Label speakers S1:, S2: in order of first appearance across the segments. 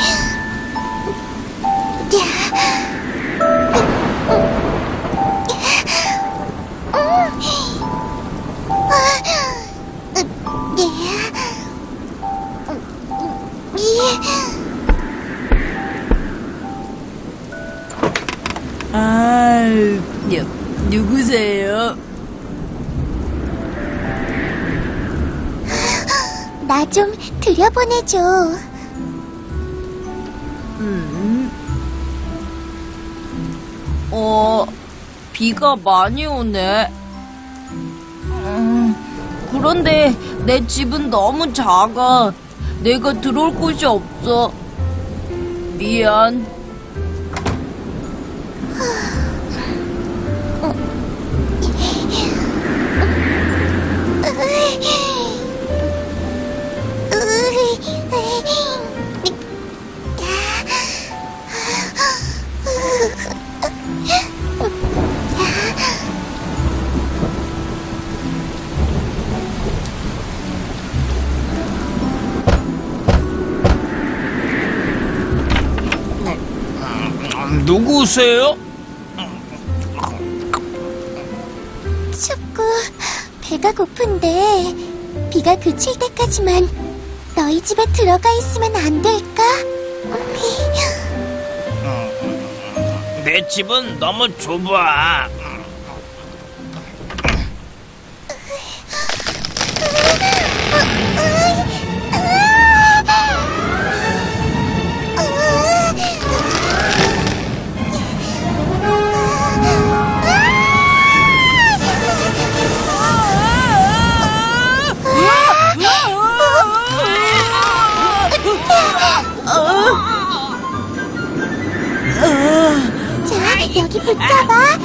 S1: 아,
S2: 나 좀 들여보내줘.
S1: 음. 어, 비가 많이 오네. 음, 그런데 내 집은 너무 작아. 내가 들어올 곳이 없어. 미안.
S3: 누구세요?
S2: 춥고 배가 고픈데 비가 그칠 때까지만 너희 집에 들어가 있으면 안 될까?
S3: 내 집은 너무 좁아.
S2: 붙잡아.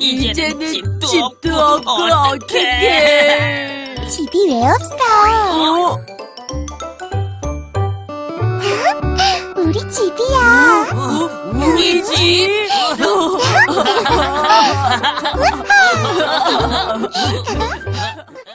S1: 이제는
S3: 집도
S1: 집도
S3: 없고. 어떡해.
S2: 집이 왜 없어?
S1: 어?
S2: 우리 집이야.
S1: 우리 집?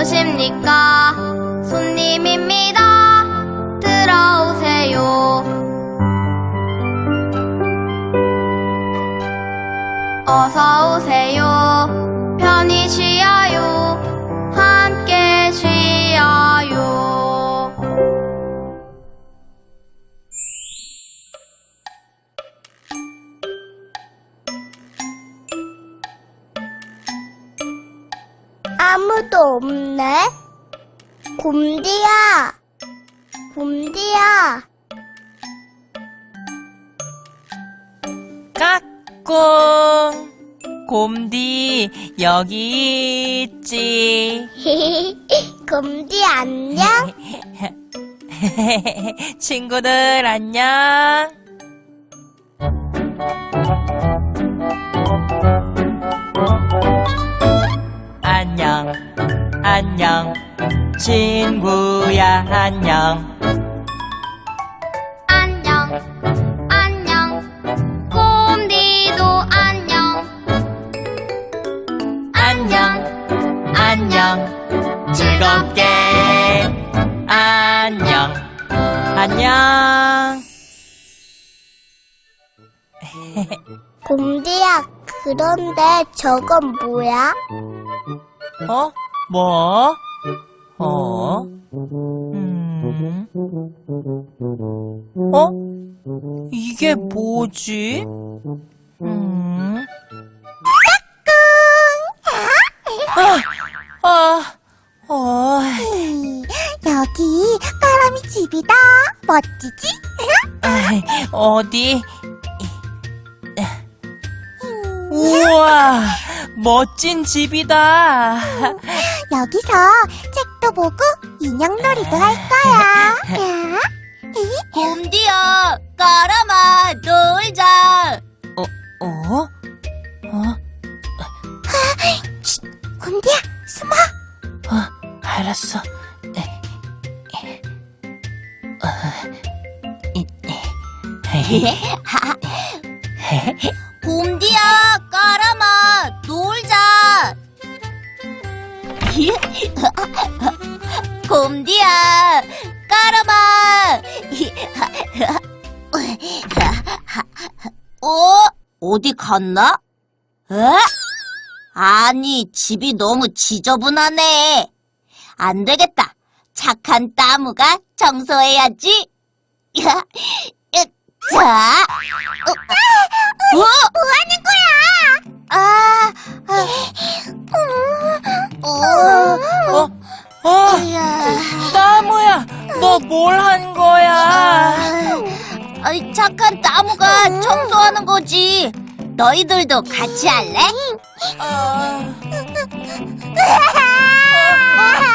S4: 누구십니까
S2: 아무도 없네. 곰디야. 곰디야.
S5: 까꿍 곰디 여기 있지
S2: 곰디 안녕?
S5: 친구들 안녕 안녕 안녕 친구야 안녕
S4: 안녕, 안녕. 곰디도 안녕.
S5: 안녕 안녕 즐겁게 안녕 안녕
S2: 곰디야, 그런데 저건 뭐야?
S5: 어? 뭐? 어? 음. 어? 이게 뭐지? 음. 아, 아, 어,
S2: 여기 까라미 집이다. 멋지지?
S5: 어디? 우와, 멋진 집이다.
S2: 여기서 책도 보고 인형놀이도 할 거야.
S6: 곰디야, 까라마, 놀자.
S5: 어? 어? 어?
S2: 곰디야, 숨어.
S5: 어, 알았어. 어, 이, 에,
S6: 곰디 어? 어디 갔나? 에? 아니, 집이 너무 지저분하네. 안 되겠다. 착한 따무가 청소해야지. 야, 으, 자. 어, 어? 뭐 하는 거야? 아, 아, 어,
S5: 어? 어? 나무야, 너 뭘 한 거야?
S6: 아이, 착한 나무가 청소하는 거지. 너희들도 같이 할래?
S5: 어... 어.